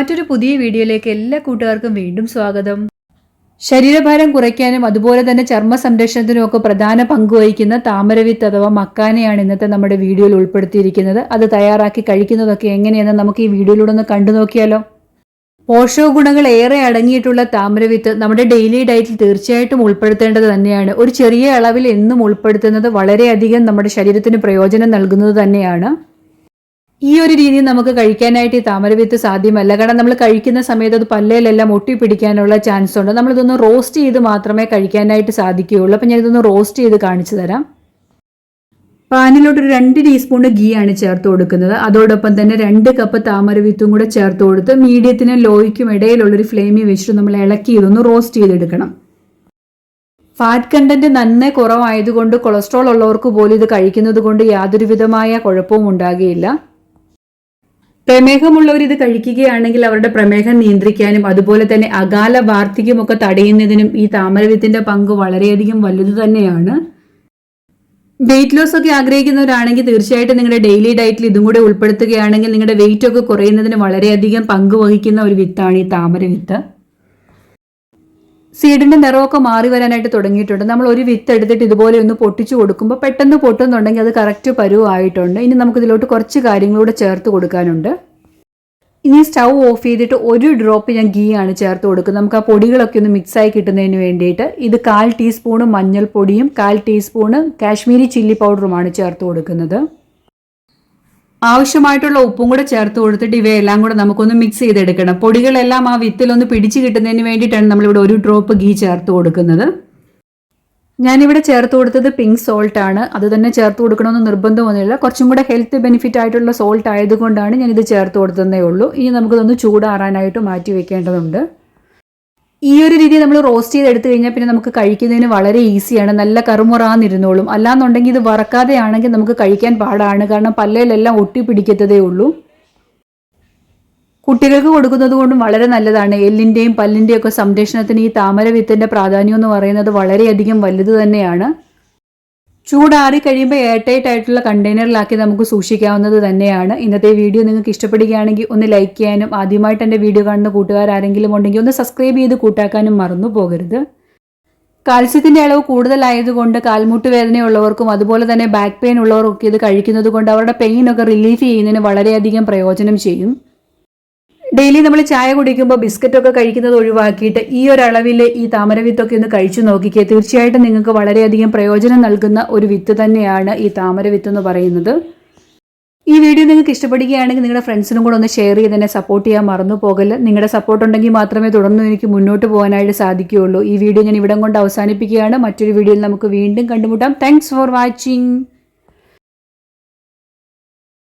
മറ്റൊരു പുതിയ വീഡിയോയിലേക്ക് എല്ലാ കൂട്ടുകാർക്കും വീണ്ടും സ്വാഗതം. ശരീരഭാരം കുറയ്ക്കാനും അതുപോലെ തന്നെ ചർമ്മ സംരക്ഷണത്തിനും ഒക്കെ പ്രധാന പങ്കുവഹിക്കുന്ന താമരവിത്ത് അഥവാ മക്കാനയാണ് ഇന്നത്തെ നമ്മുടെ വീഡിയോയിൽ ഉൾപ്പെടുത്തിയിരിക്കുന്നത്. അത് തയ്യാറാക്കി കഴിക്കുന്നതൊക്കെ എങ്ങനെയെന്ന് നമുക്ക് ഈ വീഡിയോയിലൂടെ ഒന്ന് കണ്ടു നോക്കിയാലോ? പോഷക ഗുണങ്ങൾ ഏറെ അടങ്ങിയിട്ടുള്ള താമരവിത്ത് നമ്മുടെ ഡെയിലി ഡയറ്റിൽ തീർച്ചയായിട്ടും ഉൾപ്പെടുത്തേണ്ടത് തന്നെയാണ്. ഒരു ചെറിയ അളവിൽ എന്നും ഉൾപ്പെടുത്തുന്നത് വളരെയധികം നമ്മുടെ ശരീരത്തിന് പ്രയോജനം നൽകുന്നത് തന്നെയാണ്. ഈ ഒരു രീതിയിൽ നമുക്ക് കഴിക്കാനായിട്ട് ഈ താമരവിത്ത് സാധ്യമല്ല. കാരണം നമ്മൾ കഴിക്കുന്ന സമയത്ത് അത് പല്ലയിലെല്ലാം ഒട്ടിപ്പിടിക്കാനുള്ള ചാൻസ് ഉണ്ട്. നമ്മളിതൊന്ന് റോസ്റ്റ് ചെയ്ത് മാത്രമേ കഴിക്കാനായിട്ട് സാധിക്കുകയുള്ളൂ. അപ്പം ഞാനിതൊന്ന് റോസ്റ്റ് ചെയ്ത് കാണിച്ചു തരാം. പാനിലോട്ട് ഒരു രണ്ട് ടീസ്പൂൺ ഗീ ആണ് ചേർത്ത് കൊടുക്കുന്നത്. അതോടൊപ്പം തന്നെ രണ്ട് കപ്പ് താമരവിത്തും കൂടെ ചേർത്ത് കൊടുത്ത് മീഡിയത്തിനും ലോയ്ക്കും ഇടയിലുള്ളൊരു ഫ്ലെയിമിൽ വെച്ചിട്ട് നമ്മൾ ഇളക്കി ഇതൊന്ന് റോസ്റ്റ് ചെയ്തെടുക്കണം. ഫാറ്റ് കണ്ടന്റ് നന്നേ കുറവായതുകൊണ്ട് കൊളസ്ട്രോൾ ഉള്ളവർക്ക് പോലും ഇത് കഴിക്കുന്നത് കൊണ്ട് യാതൊരുവിധമായ കുഴപ്പവും ഉണ്ടാകുകയില്ല. പ്രമേഹമുള്ളവർ ഇത് കഴിക്കുകയാണെങ്കിൽ അവരുടെ പ്രമേഹം നിയന്ത്രിക്കാനും അതുപോലെ തന്നെ അകാല വാർദ്ധക്യമൊക്കെ തടയുന്നതിനും ഈ താമരവിത്തിന്റെ പങ്ക് വളരെയധികം വലുത് തന്നെയാണ്. വെയിറ്റ് ലോസ് ഒക്കെ ആഗ്രഹിക്കുന്നവരാണെങ്കിൽ തീർച്ചയായിട്ടും നിങ്ങളുടെ ഡെയിലി ഡയറ്റിൽ ഇതും കൂടെ ഉൾപ്പെടുത്തുകയാണെങ്കിൽ നിങ്ങളുടെ വെയിറ്റ് ഒക്കെ കുറയുന്നതിന് വളരെയധികം പങ്ക് വഹിക്കുന്ന ഒരു വിത്താണ് ഈ താമരവിത്ത്. സീഡിന്റെ നിറമൊക്കെ മാറി വരാനായിട്ട് തുടങ്ങിയിട്ടുണ്ട്. നമ്മൾ ഒരു വിത്ത് എടുത്തിട്ട് ഇതുപോലെ ഒന്ന് പൊട്ടിച്ചു കൊടുക്കുമ്പോൾ പെട്ടെന്ന് പൊട്ടുന്നുണ്ടെങ്കിൽ അത് കറക്റ്റ് പരുവായിട്ടുണ്ട്. ഇനി നമുക്ക് ഇതിലോട്ട് കുറച്ച് കാര്യങ്ങളൂടെ ചേർത്ത് കൊടുക്കാനുണ്ട്. ഇനി സ്റ്റൗ ഓഫ് ചെയ്തിട്ട് ഒരു ഡ്രോപ്പ് ഞാൻ ഗീ ആണ് ചേർത്ത് കൊടുക്കുന്നത്. നമുക്ക് ആ പൊടികളൊക്കെ ഒന്ന് മിക്സായി കിട്ടുന്നതിന് വേണ്ടിയിട്ട് ഇത് കാൽ ടീസ്പൂണ് മഞ്ഞൾപ്പൊടിയും കാൽ ടീസ്പൂണ് കാശ്മീരി ചില്ലി പൗഡറുമാണ് ചേർത്ത് കൊടുക്കുന്നത്. ആവശ്യമായിട്ടുള്ള ഉപ്പും കൂടെ ചേർത്ത് കൊടുത്തിട്ട് ഇവയെല്ലാം കൂടെ നമുക്കൊന്ന് മിക്സ് ചെയ്തെടുക്കണം. പൊടികളെല്ലാം ആ വിത്തിലൊന്ന് പിടിച്ചു കിട്ടുന്നതിന് വേണ്ടിയിട്ടാണ് നമ്മളിവിടെ ഒരു ഡ്രോപ്പ് ഗീ ചേർത്ത് കൊടുക്കുന്നത്. ഞാനിവിടെ ചേർത്ത് കൊടുത്തത് പിങ്ക് സോൾട്ട് ആണ്. അത് തന്നെ ചേർത്ത് കൊടുക്കണമെന്ന് നിർബന്ധമൊന്നുമില്ല കുറച്ചും കൂടെ ഹെൽത്ത് ബെനിഫിറ്റ് ആയിട്ടുള്ള സോൾട്ട് ആയതുകൊണ്ടാണ് ഞാനിത് ചേർത്ത് കൊടുത്തതേ ഉള്ളൂ. ഇനി നമുക്കിതൊന്ന് ചൂടാറാനായിട്ട് മാറ്റി വെക്കേണ്ടതുണ്ട്. ഈ ഒരു രീതി നമ്മൾ റോസ്റ്റ് ചെയ്ത് എടുത്തു കഴിഞ്ഞാൽ പിന്നെ നമുക്ക് കഴിക്കുന്നതിന് വളരെ ഈസിയാണ്. നല്ല കറുമുറാന്നിരുന്നോളും. അല്ലാന്നുണ്ടെങ്കിൽ ഇത് വറക്കാതെ ആണെങ്കിൽ നമുക്ക് കഴിക്കാൻ പാടാണ്. കാരണം പല്ലയിലെല്ലാം ഒട്ടി പിടിക്കത്തതേ ഉള്ളൂ. കുട്ടികൾക്ക് കൊടുക്കുന്നത് കൊണ്ടും വളരെ നല്ലതാണ്. എല്ലിന്റെയും പല്ലിന്റെയും ഒക്കെ സംരക്ഷണത്തിന് ഈ താമര വിത്തിന്റെ പ്രാധാന്യം എന്ന് പറയുന്നത് വളരെയധികം വലുത് തന്നെയാണ്. ചൂടാറി കഴിയുമ്പോൾ എയർ ടൈറ്റ് ആയിട്ടുള്ള കണ്ടെയ്നറിലാക്കി നമുക്ക് സൂക്ഷിക്കാവുന്നത് തന്നെയാണ്. ഇന്നത്തെ വീഡിയോ നിങ്ങൾക്ക് ഇഷ്ടപ്പെടുകയാണെങ്കിൽ ഒന്ന് ലൈക്ക് ചെയ്യാനും ആദ്യമായിട്ട് എന്റെ വീഡിയോ കാണുന്ന കൂട്ടുകാരാരെങ്കിലും ഉണ്ടെങ്കിൽ ഒന്ന് സബ്സ്ക്രൈബ് ചെയ്ത് കൂട്ടാക്കാനും മറന്നു പോകരുത്. കാൽസ്യത്തിന്റെ അളവ് കൂടുതലായതുകൊണ്ട് കാൽമുട്ട് വേദനയുള്ളവർക്കും അതുപോലെ തന്നെ ബാക്ക് പെയിൻ ഉള്ളവർക്കും ഇത് കഴിക്കുന്നത് കൊണ്ട് അവരുടെ പെയിനൊക്കെ റിലീഫ് ചെയ്യുന്നതിന് വളരെയധികം പ്രയോജനം ചെയ്യും. ഡെയിലി നമ്മൾ ചായ കുടിക്കുമ്പോൾ ബിസ്ക്കറ്റ് ഒക്കെ കഴിക്കുന്നത് ഒഴിവാക്കിയിട്ട് ഈ ഒരു അളവിൽ ഈ താമരവിത്തൊക്കെ ഒന്ന് കഴിച്ചു നോക്കിക്കേ. തീർച്ചയായിട്ടും നിങ്ങൾക്ക് വളരെയധികം പ്രയോജനം നൽകുന്ന ഒരു വിത്ത് തന്നെയാണ് ഈ താമരവിത്ത് എന്ന് പറയുന്നത്. ഈ വീഡിയോ നിങ്ങൾക്ക് ഇഷ്ടപ്പെടുകയാണെങ്കിൽ നിങ്ങളുടെ ഫ്രണ്ട്സിനും കൂടെ ഒന്ന് ഷെയർ ചെയ്ത് എന്നെ സപ്പോർട്ട് ചെയ്യാൻ മറന്നു പോകൽ. നിങ്ങളുടെ സപ്പോർട്ട് ഉണ്ടെങ്കിൽ മാത്രമേ തുടർന്ന് എനിക്ക് മുന്നോട്ട് പോകാനായിട്ട് സാധിക്കുകയുള്ളൂ. ഈ വീഡിയോ ഞാൻ ഇവിടം കൊണ്ട് അവസാനിപ്പിക്കുകയാണ്. മറ്റൊരു വീഡിയോയിൽ നമുക്ക് വീണ്ടും കണ്ടുമുട്ടാം. Thanks for watching